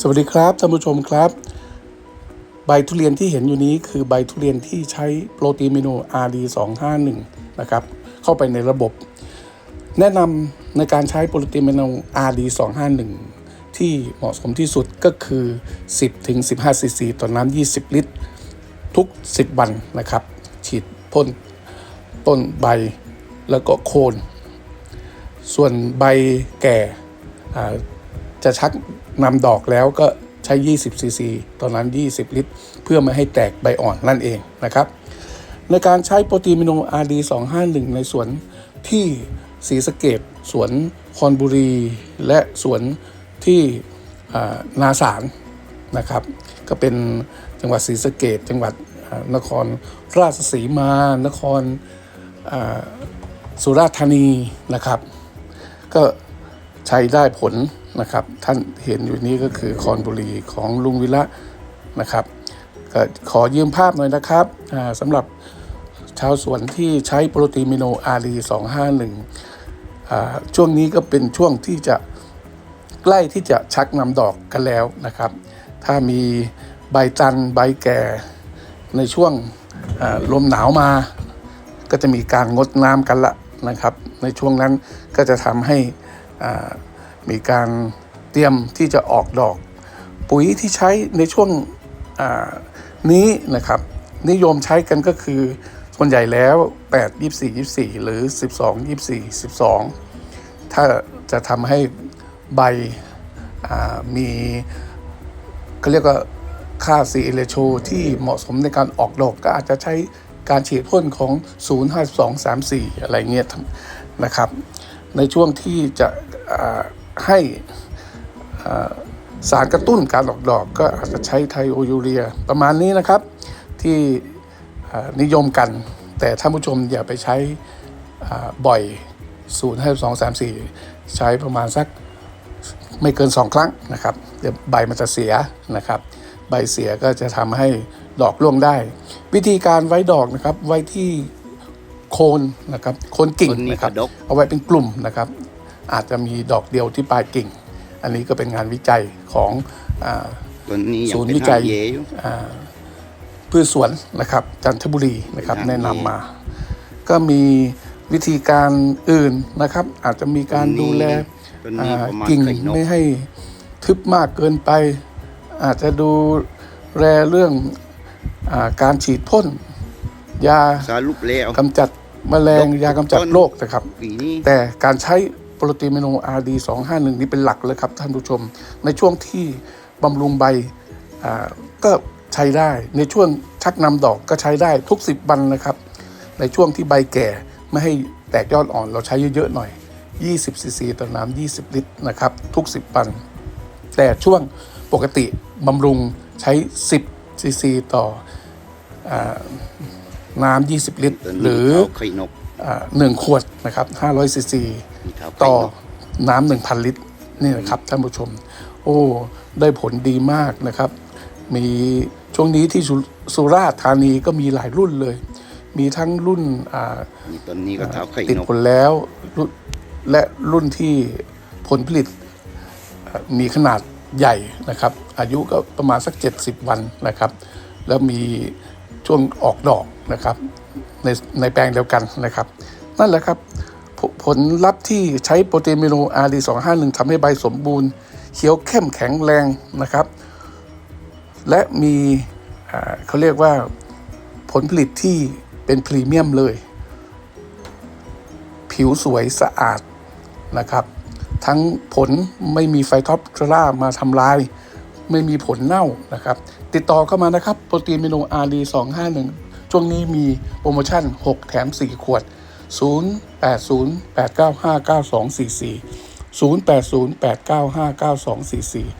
สวัสดีครับท่านผู้ชมครับ ใบทุเรียนที่เห็นอยู่นี้คือใบทุเรียนที่ใช้โปรตีนเมนู RD 251 นะครับเข้าไปในระบบ แนะนำในการใช้โปรตีนเมนู RD 251 ที่เหมาะสมที่สุดก็คือ 10ถึง15ซีซีต่อน้ำ20 ลิตร ทุก 10 วันนะครับ ฉีดพ่นต้นใบแล้วก็โคน ส่วนใบแก่อ่า จะชักนำดอกแล้วก็ใช้ 20 ซีซี ตอนนั้น 20 ลิตร เพื่อไม่ให้แตกใบอ่อนนั่นเองนะครับ ในการใช้โปรตีนมิโน RD 251 ในสวนที่ศรีสะเกดสวนคอนบุรี และสวนที่นาสารนะครับ ก็เป็นจังหวัดศรีสะเกดจังหวัดนครราชสีมา นครสุราษฎร์ธานีนะครับ ก็ใช้ได้ผล นะครับ ท่านเห็นอยู่นี้ก็คือคอนบุรีของลุงวิระนะครับก็ขอยืมภาพหน่อยนะครับสำหรับชาวสวนที่ใช้โปรตีมิโนอารี251อ่าช่วงนี้ก็เป็นช่วงที่จะใกล้ที่จะชักนำดอกกันแล้วนะครับ ถ้ามีใบจันใบแก่ในช่วงลมหนาวมา ก็จะมีการงดน้ำกันละนะครับ ในช่วงนั้นก็จะทำให้อ่า มีการเตรียมที่จะออกดอก ปุ๋ยที่ใช้ในช่วงนี้นะครับ นิยมใช้กันก็คือส่วนใหญ่แล้ว 8 24 24 หรือ 12 24 12 ถ้าจะทำให้ใบมีเขาเรียกว่าค่า C เ ratio ที่เหมาะสมในการออกดอกก็อาจจะใช้การฉีดพ่นของ 05234 อะไรเงี้ยนะครับ ในช่วงที่จะ ให้อ่าสารกระตุ้นการออกดอกก็อาจจะใช้ไทโอยูเรีย ประมาณนี้นะครับที่อ่านิยมกัน แต่ท่านผู้ชมอย่าไปใช้อ่าบ่อย 05234 ใช้ประมาณสักไม่เกิน 2 ครั้งนะครับเดี๋ยวใบมันจะเสียนะครับ ใบเสียก็จะทำให้ดอกร่วงได้ วิธีการไว้ดอกนะครับไว้ที่โคนนะครับโคนกิ่งต้นนี้นะครับกระดกเอาไว้เป็นกลุ่มนะครับ อาจจะมีดอกเดียวที่ปลายกิ่ง อันนี้ก็เป็นงานวิจัยของอาตัวนี้ยังศูนย์เป็นวิจัยหางเยอยู่พืชสวนนะครับจันทบุรีนะครับครับแนะนำมา ก็มีวิธีการอื่นนะครับ อาจจะมีการดูแลตัวนี้อ่าประมาณกิ่งไข่นกไม่ให้ทึบมากเกินไป อาจจะดูแลเรื่องอาการฉีดพ่นยาสารุปแล้วกำจัดแมลงยกยากำจัดต้นโรคนะครับปีนี้แต่การใช้ โปรตีนเมโน RD 251 นี้เป็นหลักเลยครับท่านผู้ชม ในช่วงที่บำรุงใบก็ใช้ได้ ในช่วงชักนำดอกก็ใช้ได้ทุก 10 วันนะครับ ในช่วงที่ใบแก่ไม่ให้แตกยอดอ่อนเราใช้เยอะๆหน่อย 20ซีซีต่อน้ำ20 ลิตรนะครับ ทุก 10 วัน แต่ช่วงปกติบำรุงใช้ 10ซีซีต่ออน้ำ20 ลิตร หรือไข่นก หนึ่งขวดนะครับ500ซีซีมีเท้าไข่ต่อนกน้ำหนึ่งพันลิตรนี่นะครับท่านผู้ชม โอ้ ได้ผลดีมากนะครับ มีช่วงนี้ที่สุสุราษฎร์ธานีก็มีหลายรุ่นเลย มีทั้งรุ่นอ่านี่ต้นนี้ก็เท้าไข่ติดนกผลแล้วรุ่นและรุ่นที่ผลผลิตเอ่อมีขนาดใหญ่นะครับ อายุก็ประมาณสัก 70 วันนะครับ แล้วมีช่วงออกดอกนะครับ ในในแปลงเดียวกันนะครับ นั่นแหละครับ ผลลัพธ์ที่ใช้โปรตีนเมโน RD 251ทำให้ใบสมบูรณ์ เขียวเข้มแข็งแรงนะครับ และมีเขาเรียกว่าผลผลิตที่เป็นพรีเมียมเลย ผิวสวยสะอาดนะครับ ทั้งผลไม่มีไฟท็อปทรามาทำลาย ไม่มีผลเน่านะครับ ติดต่อเข้ามานะครับ โปรตีนเมโน RD 251 ช่วงนี้มีโปรโมชั่น 6 แถม 4 ขวด 0808959244 0808959244